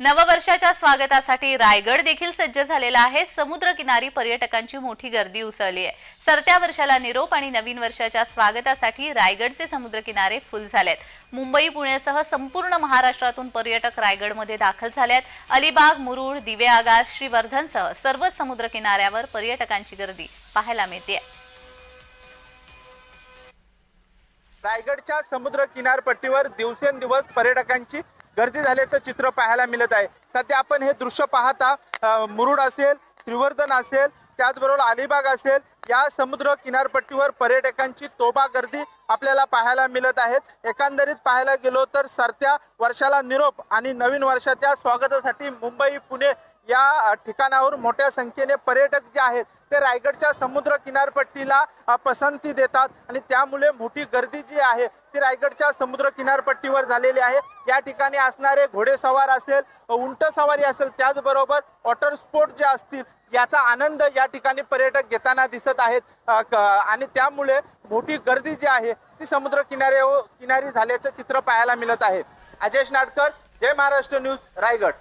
नववर्षाच्या स्वागतासाठी रायगड देखील सज्ज झालेला आहे. समुद्रकिनारी पर्यटकांची मोठी गर्दी उसळली आहे. सरत्या वर्षाला निरोप आणि नवीन वर्षाच्या स्वागतासाठी रायगडचे समुद्रकिनारे फुल झालेत. मुंबई पुण्यासह संपूर्ण महाराष्ट्रातून पर्यटक रायगडमध्ये दाखल झालेत. अलिबाग मुरुड दिवे आगार श्रीवर्धनसह सर्वच समुद्रकिनाऱ्यावर पर्यटकांची गर्दी पाहायला मिळते. रायगडच्या समुद्र किनारपट्टीवर दिवसेंदिवस पर्यटकांची गर्दी झाल्याचं चित्र पाहायला मिळत आहे. सध्या आपण हे दृश्य पाहता मुरुड असेल श्रीवर्धन असेल त्याचबरोबर अलिबाग असेल या समुद्र किनारपट्टीवर पर्यटकांची तोबा गर्दी आपल्याला पाहायला मिळत आहेत. एकंदरीत पाहायला गेलो तर सरत्या वर्षाला निरोप आणि नवीन वर्षाच्या स्वागतासाठी मुंबई पुणे या ठिकाणावर मोठ्या संख्येने पर्यटक जे आहेत ते रायगडच्या समुद्र किनारपट्टीला पसंती देतात आणि त्यामुळे मोठी गर्दी जी आहे ती रायगडच्या समुद्र किनारपट्टीवर झालेली आहे. या ठिकाणी असणारे घोडेसवार असेल उंट सवारी असेल त्याचबरोबर वॉटर स्पोर्ट जे असतील याचा आनंद या ठिकाणी पर्यटक घेताना दिसत आहेत. क- आणि त्यामुळे मोठी गर्दी जी आहे ती समुद्र किनारे हो, किनारी झाल्याचं चित्र पाहायला मिळत आहे. अजयश नाटकर जय महाराष्ट्र न्यूज रायगड.